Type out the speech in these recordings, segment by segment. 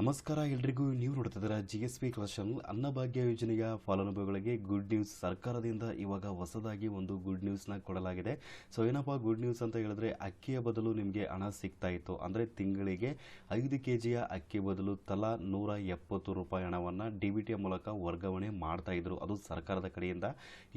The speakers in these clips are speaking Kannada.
ನಮಸ್ಕಾರ ಎಲ್ರಿಗೂ. ನೀವು ನೋಡ್ತಿದ್ದೀರಾ ಜಿ ಎಸ್ ಪಿ ಕ್ಲಾಶನ್ ಅನ್ನಭಾಗ್ಯ ಯೋಜನೆಯ ಫಲಾನುಭವಿಗಳಿಗೆ ಗುಡ್ ನ್ಯೂಸ್ ಸರ್ಕಾರದಿಂದ ಇವಾಗ ಹೊಸದಾಗಿ ಒಂದು ಗುಡ್ ನ್ಯೂಸ್ನ ಕೊಡಲಾಗಿದೆ. ಸೊ ಏನಪ್ಪ ಗುಡ್ ನ್ಯೂಸ್ ಅಂತ ಹೇಳಿದ್ರೆ ಅಕ್ಕಿಯ ಬದಲು ನಿಮಗೆ ಹಣ ಸಿಗ್ತಾ ಇತ್ತು. ಅಂದರೆ ತಿಂಗಳಿಗೆ ಐದು ಕೆ ಜಿಯ ಅಕ್ಕಿ ಬದಲು ತಲಾ ನೂರ ಎಪ್ಪತ್ತು ರೂಪಾಯಿ ಹಣವನ್ನು ಡಿ ಬಿ ಟಿಯ ಮೂಲಕ ವರ್ಗಾವಣೆ ಮಾಡ್ತಾ ಇದ್ರು ಅದು ಸರ್ಕಾರದ ಕಡೆಯಿಂದ.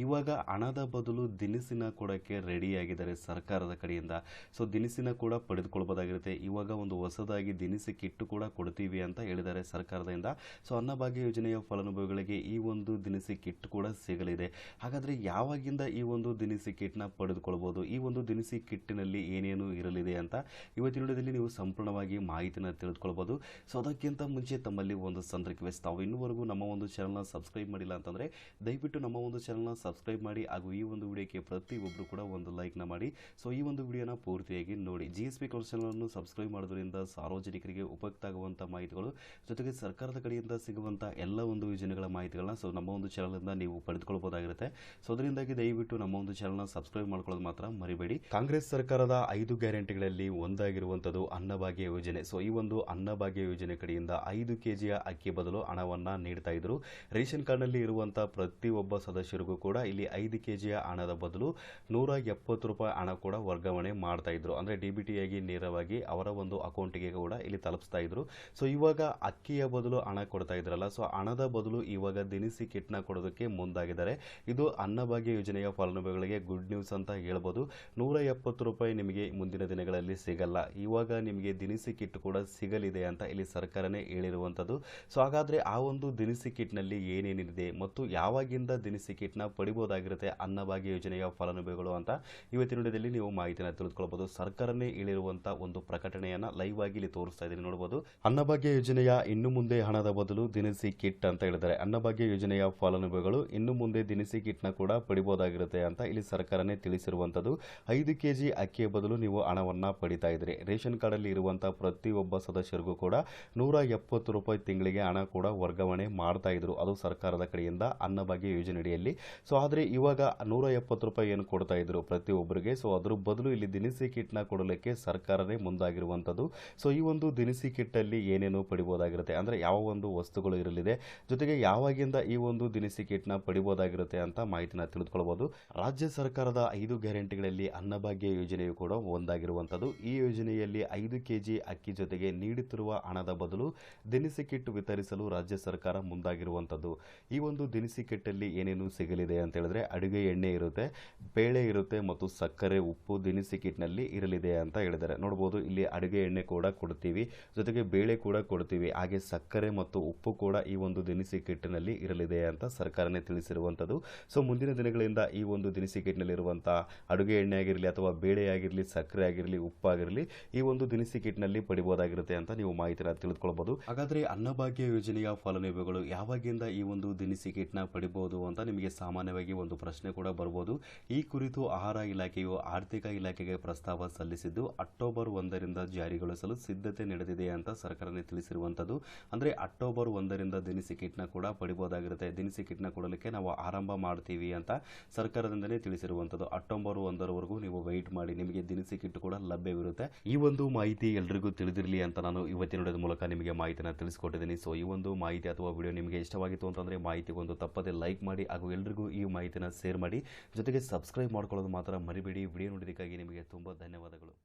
ಇವಾಗ ಹಣದ ಬದಲು ದಿನಸಿನ ಕೊಡೋಕ್ಕೆ ರೆಡಿಯಾಗಿದ್ದಾರೆ ಸರ್ಕಾರದ ಕಡೆಯಿಂದ. ಸೊ ದಿನಸಿನ ಕೂಡ ಪಡೆದುಕೊಳ್ಬೋದಾಗಿರುತ್ತೆ. ಇವಾಗ ಒಂದು ಹೊಸದಾಗಿ ದಿನಸಿ ಕಿಟ್ಟು ಕೂಡ ಕೊಡ್ತೀವಿ ಅಂತ ಹೇಳಿದ್ದಾರೆ ಸರ್ಕಾರದಿಂದ. ಸೊ ಅನ್ನಭಾಗ್ಯ ಯೋಜನೆಯ ಫಲಾನುಭವಿಗಳಿಗೆ ಈ ಒಂದು ದಿನಸಿ ಕಿಟ್ ಕೂಡ ಸಿಗಲಿದೆ. ಹಾಗಾದರೆ ಯಾವಾಗಿಂದ ಈ ಒಂದು ದಿನಸಿ ಕಿಟ್ನ ಪಡೆದುಕೊಳ್ಬೋದು? ಈ ಒಂದು ದಿನಸಿ ಕಿಟ್ಟಿನಲ್ಲಿ ಏನೇನು ಇರಲಿದೆ ಅಂತ ಇವತ್ತಿನ ವಿಡಿಯೋದಲ್ಲಿ ನೀವು ಸಂಪೂರ್ಣವಾಗಿ ಮಾಹಿತಿನ ತಿಳಿದುಕೊಳ್ಬೋದು. ಸೊ ಅದಕ್ಕಿಂತ ಮುಂಚೆ ತಮ್ಮಲ್ಲಿ ಒಂದು ಸಣ್ಣ ರಿಕ್ವೆಸ್ಟ್ ತಾವು ಇನ್ನೂವರೆಗೂ ನಮ್ಮ ಒಂದು ಚಾನಲ್ನ ಸಬ್ಸ್ಕ್ರೈಬ್ ಮಾಡಿಲ್ಲ ಅಂತಂದರೆ ದಯವಿಟ್ಟು ನಮ್ಮ ಒಂದು ಚಾನಲ್ನ ಸಬ್ಸ್ಕ್ರೈಬ್ ಮಾಡಿ ಹಾಗೂ ಈ ಒಂದು ವಿಡಿಯೋಕ್ಕೆ ಪ್ರತಿಯೊಬ್ಬರು ಕೂಡ ಒಂದು ಲೈಕ್ನ ಮಾಡಿ. ಸೊ ಈ ಒಂದು ವಿಡಿಯೋನ ಪೂರ್ತಿಯಾಗಿ ನೋಡಿ. ಜಿ ಎಸ್ ಪಿ ಚಾನಲನ್ನು ಸಬ್ಸ್ಕ್ರೈಬ್ ಮಾಡೋದ್ರಿಂದ ಸಾರ್ವಜನಿಕರಿಗೆ ಉಪಯುಕ್ತ ಆಗುವಂಥ ಮಾಹಿತಿಗಳು. ಜೊತೆಗೆ ಸರ್ಕಾರದ ಕಡೆಯಿಂದ ಸಿಗುವಂಥ ಎಲ್ಲ ಒಂದು ಯೋಜನೆಗಳ ಮಾಹಿತಿಗಳನ್ನ ಸೊ ನಮ್ಮ ಒಂದು ಚಾನಲಿಂದ ನೀವು ಪಡೆದುಕೊಳ್ಬೋದಾಗಿರುತ್ತೆ ಸೊ ಅದರಿಂದಾಗಿ ದಯವಿಟ್ಟು ನಮ್ಮ ಒಂದು ಚಾನಲ್ನ ಸಬ್ಸ್ಕ್ರೈಬ್ ಮಾಡ್ಕೊಳ್ಳೋದು ಮಾತ್ರ ಮರಿಬೇಡಿ. ಕಾಂಗ್ರೆಸ್ ಸರ್ಕಾರದ ಐದು ಗ್ಯಾರಂಟಿಗಳಲ್ಲಿ ಒಂದಾಗಿರುವಂಥದ್ದು ಅನ್ನಭಾಗ್ಯ ಯೋಜನೆ. ಸೊ ಈ ಒಂದು ಅನ್ನಭಾಗ್ಯ ಯೋಜನೆ ಕಡೆಯಿಂದ ಐದು ಕೆಜಿಯ ಅಕ್ಕಿ ಬದಲು ಹಣವನ್ನ ನೀಡ್ತಾ ಇದ್ರು. ರೇಷನ್ ಕಾರ್ಡ್ನಲ್ಲಿ ಇರುವಂಥ ಪ್ರತಿಯೊಬ್ಬ ಸದಸ್ಯರಿಗೂ ಕೂಡ ಇಲ್ಲಿ ಐದು ಕೆಜಿಯ ಹಣದ ಬದಲು ನೂರ ಎಪ್ಪತ್ತು ರೂಪಾಯಿ ಹಣ ಕೂಡ ವರ್ಗಾವಣೆ ಮಾಡ್ತಾ ಇದ್ರು. ಅಂದ್ರೆ ಡಿ ಬಿ ನೇರವಾಗಿ ಅವರ ಒಂದು ಅಕೌಂಟಿಗೆ ಕೂಡ ಇಲ್ಲಿ ತಲುಪಿಸ್ತಾ ಇದ್ರು. ಸೊ ಇವಾಗ ಅಕ್ಕಿಯ ಬದಲು ಹಣ ಕೊಡ್ತಾ ಇದ್ರಲ್ಲ ಸೊ ಹಣದ ಬದಲು ಇವಾಗ ದಿನಸಿ ಕಿಟ್ನ ಕೊಡೋದಕ್ಕೆ ಮುಂದಾಗಿದ್ದಾರೆ. ಇದು ಅನ್ನಭಾಗ್ಯ ಯೋಜನೆಯ ಫಲಾನುಭವಿಗಳಿಗೆ ಗುಡ್ ನ್ಯೂಸ್ ಅಂತ ಹೇಳ್ಬೋದು. ನೂರ ಎಪ್ಪತ್ತು ರೂಪಾಯಿ ನಿಮಗೆ ಮುಂದಿನ ದಿನಗಳಲ್ಲಿ ಸಿಗಲ್ಲ. ಇವಾಗ ನಿಮಗೆ ದಿನಸಿ ಕಿಟ್ ಕೂಡ ಸಿಗಲಿದೆ ಅಂತ ಇಲ್ಲಿ ಸರ್ಕಾರನೇ ಹೇಳಿರುವಂಥದ್ದು ಸೊ ಹಾಗಾದರೆ ಆ ಒಂದು ದಿನಸಿ ಕಿಟ್ನಲ್ಲಿ ಏನೇನಿದೆ ಮತ್ತು ಯಾವಾಗಿಂದ ದಿನಸಿ ಕಿಟ್ನ ಪಡಿಬೋದಾಗಿರುತ್ತೆ ಅನ್ನಭಾಗ್ಯ ಯೋಜನೆಯ ಫಲಾನುಭವಿಗಳು ಅಂತ ಇವತ್ತಿನ ವಿಡಿಯೋದಲ್ಲಿ ನೀವು ಮಾಹಿತಿಯನ್ನು ತಿಳಿದುಕೊಳ್ಬೋದು. ಸರ್ಕಾರನೇ ಹೇಳಿರುವಂಥ ಒಂದು ಪ್ರಕಟಣೆಯನ್ನು ಲೈವ್ ಆಗಿ ಇಲ್ಲಿ ತೋರಿಸ್ತಾ ಇದ್ದೀನಿ. ನೋಡಬಹುದು ಅನ್ನಭಾಗ್ಯ ಯೋಜನೆಯ ಇನ್ನು ಮುಂದೆ ಹಣದ ಬದಲು ದಿನಸಿ ಕಿಟ್ ಅಂತ ಹೇಳಿದ್ದಾರೆ. ಅನ್ನಭಾಗ್ಯ ಯೋಜನೆಯ ಫಲಾನುಭವಿಗಳು ಇನ್ನು ಮುಂದೆ ದಿನಸಿ ಕಿಟ್ನ ಕೂಡ ಪಡಿಬೋದಾಗಿರುತ್ತೆ ಅಂತ ಇಲ್ಲಿ ಸರ್ಕಾರನೇ ತಿಳಿಸಿರುವಂತದ್ದು ಐದು ಕೆಜಿ ಅಕ್ಕಿಯ ಬದಲು ನೀವು ಹಣವನ್ನ ಪಡಿತಾ ಇದ್ರಿ ರೇಷನ್ ಕಾರ್ಡ್ ಅಲ್ಲಿ ಇರುವಂತ ಪ್ರತಿಯೊಬ್ಬ ಸದಸ್ಯರಿಗೂ ಕೂಡ ನೂರ ಎಪ್ಪತ್ತು ರೂಪಾಯಿ ತಿಂಗಳಿಗೆ ಹಣ ಕೂಡ ವರ್ಗಾವಣೆ ಮಾಡ್ತಾ ಇದ್ರು. ಅದು ಸರ್ಕಾರದ ಕಡೆಯಿಂದ ಅನ್ನಭಾಗ್ಯ ಯೋಜನೆಯಡಿಯಲ್ಲಿ. ಸೊ, ಆದ್ರೆ ಇವಾಗ ನೂರ ರೂಪಾಯಿ ಏನು ಕೊಡ್ತಾ ಇದ್ರು ಪ್ರತಿಯೊಬ್ಬರಿಗೆ. ಸೊ, ಅದ್ರ ಬದಲು ಇಲ್ಲಿ ದಿನಸಿ ಕಿಟ್ನ ಕೊಡಲಿಕ್ಕೆ ಸರ್ಕಾರನೇ ಮುಂದಾಗಿರುವಂತದ್ದು ಸೊ, ಈ ಒಂದು ದಿನಸಿ ಕಿಟ್ ಅಲ್ಲಿ ಏನೇನು ಪಡಿಬೋದಾಗಿರುತ್ತೆ. ಅಂದ್ರೆ ಯಾವ ಒಂದು ವಸ್ತುಗಳು ಇರಲಿದೆ. ಜೊತೆಗೆ ಯಾವಾಗಿಂದ ಈ ಒಂದು ದಿನಸಿ ಕಿಟ್ನ ಪಡಿಬೋದಾಗಿರುತ್ತೆ ಅಂತ ಮಾಹಿತಿನ ತಿಳಿದುಕೊಳ್ಳಬಹುದು ರಾಜ್ಯ ಸರ್ಕಾರದ ಐದು ಗ್ಯಾರಂಟಿಗಳಲ್ಲಿ ಅನ್ನಭಾಗ್ಯ ಯೋಜನೆಯು ಕೂಡ ಒಂದಾಗಿರುವಂತದ್ದು ಈ ಯೋಜನೆಯಲ್ಲಿ ಐದು ಕೆಜಿ ಅಕ್ಕಿ ಜೊತೆಗೆ ನೀಡುತ್ತಿರುವ ಹಣದ ಬದಲು ದಿನಸಿ ಕಿಟ್ ವಿತರಿಸಲು ರಾಜ್ಯ ಸರ್ಕಾರ ಮುಂದಾಗಿರುವಂತದ್ದು ಈ ಒಂದು ದಿನಸಿ ಕಿಟ್ ಅಲ್ಲಿ ಏನೇನು ಸಿಗಲಿದೆ ಅಂತ ಹೇಳಿದ್ರೆ ಅಡುಗೆ ಎಣ್ಣೆ ಇರುತ್ತೆ, ಬೇಳೆ ಇರುತ್ತೆ ಮತ್ತು ಸಕ್ಕರೆ, ಉಪ್ಪು ದಿನಸಿ ಕಿಟ್ನಲ್ಲಿ ಇರಲಿದೆ ಅಂತ ಹೇಳಿದ್ದಾರೆ. ನೋಡಬಹುದು ಇಲ್ಲಿ ಅಡುಗೆ ಎಣ್ಣೆ ಕೂಡ ಕೊಡ್ತೀವಿ. ಜೊತೆಗೆ ಬೇಳೆ ಕೂಡ ಕೊಡ್ತೀವಿ. ಹಾಗೆ ಸಕ್ಕರೆ ಮತ್ತು ಉಪ್ಪು ಕೂಡ ಈ ಒಂದು ದಿನಸಿ ಕಿಟ್ನಲ್ಲಿ ಇರಲಿದೆ ಅಂತ ಸರ್ಕಾರನೇ ತಿಳಿಸಿರುವಂಥದ್ದು. ಸೊ, ಮುಂದಿನ ದಿನಗಳಿಂದ ಈ ಒಂದು ದಿನಸಿ ಕಿಟ್ನಲ್ಲಿರುವಂಥ ಅಡುಗೆ ಎಣ್ಣೆ ಆಗಿರಲಿ ಅಥವಾ ಬೇಳೆ ಆಗಿರಲಿ ಸಕ್ಕರೆ ಆಗಿರಲಿ, ಉಪ್ಪಾಗಿರಲಿ ಈ ಒಂದು ದಿನಸಿ ಕಿಟ್ನಲ್ಲಿ ಪಡಿಬೋದಾಗಿರುತ್ತೆ ಅಂತ ನೀವು ಮಾಹಿತಿನ ತಿಳಿದುಕೊಳ್ಬೋದು ಹಾಗಾದರೆ ಅನ್ನಭಾಗ್ಯ ಯೋಜನೆಯ ಫಲಾನುಭವಿಗಳು ಯಾವಾಗಿಂದ ಈ ಒಂದು ದಿನಸಿ ಕಿಟ್ನ ಪಡಿಬಹುದು ಅಂತ ನಿಮಗೆ ಸಾಮಾನ್ಯವಾಗಿ ಒಂದು ಪ್ರಶ್ನೆ ಕೂಡ ಬರ್ಬೋದು. ಈ ಕುರಿತು ಆಹಾರ ಇಲಾಖೆಯು ಆರ್ಥಿಕ ಇಲಾಖೆಗೆ ಪ್ರಸ್ತಾವ ಸಲ್ಲಿಸಿದ್ದು ಅಕ್ಟೋಬರ್ ಒಂದರಿಂದ ಜಾರಿಗೊಳಿಸಲು ಸಿದ್ಧತೆ ನಡೆದಿದೆ ಅಂತ ಸರ್ಕಾರನೇ ತಿಳಿಸಿರುವಂತದ್ದು ಅಂದ್ರೆ ಅಕ್ಟೋಬರ್ ಒಂದರಿಂದ ದಿನಸಿ ಕಿಟ್ನ ಕೂಡ ಪಡಿಬೋದಾಗಿರುತ್ತೆ. ದಿನಸಿ ಕಿಟ್ನ ಕೊಡಲಿಕ್ಕೆ ನಾವು ಆರಂಭ ಮಾಡ್ತೀವಿ ಅಂತ ಸರ್ಕಾರದಿಂದಲೇ ತಿಳಿಸಿರುವಂತದ್ದು. ಅಕ್ಟೋಬರ್ ಒಂದರವರೆಗೂ ನೀವು ವೆಯ್ಟ್ ಮಾಡಿ, ನಿಮಗೆ ದಿನಸಿ ಕಿಟ್ ಕೂಡ ಲಭ್ಯವಿರುತ್ತೆ. ಈ ಒಂದು ಮಾಹಿತಿ ಎಲ್ರಿಗೂ ತಿಳಿದಿರಲಿ ಅಂತ ನಾನು ಇವತ್ತಿನ ಮೂಲಕ ನಿಮಗೆ ಮಾಹಿತಿನ ತಿಳಿಸ್ಕೊಟ್ಟಿದ್ದೀನಿ. ಸೊ ಈ ಒಂದು ಮಾಹಿತಿ ಅಥವಾ ವಿಡಿಯೋ ನಿಮಗೆ ಇಷ್ಟವಾಗಿತ್ತು ಅಂತಂದರೆ ಮಾಹಿತಿಗೊಂದು ತಪ್ಪದೆ ಲೈಕ್ ಮಾಡಿ ಹಾಗೂ ಎಲ್ರಿಗೂ ಈ ಮಾಹಿತಿನ ಶೇರ್ ಮಾಡಿ. ಜೊತೆಗೆ ಸಬ್ಸ್ಕ್ರೈಬ್ ಮಾಡ್ಕೊಳ್ಳೋದು ಮಾತ್ರ ಮರಿಬೇಡಿ. ವಿಡಿಯೋ ನೋಡಿದ್ದಕ್ಕಾಗಿ ನಿಮಗೆ ತುಂಬ ಧನ್ಯವಾದಗಳು.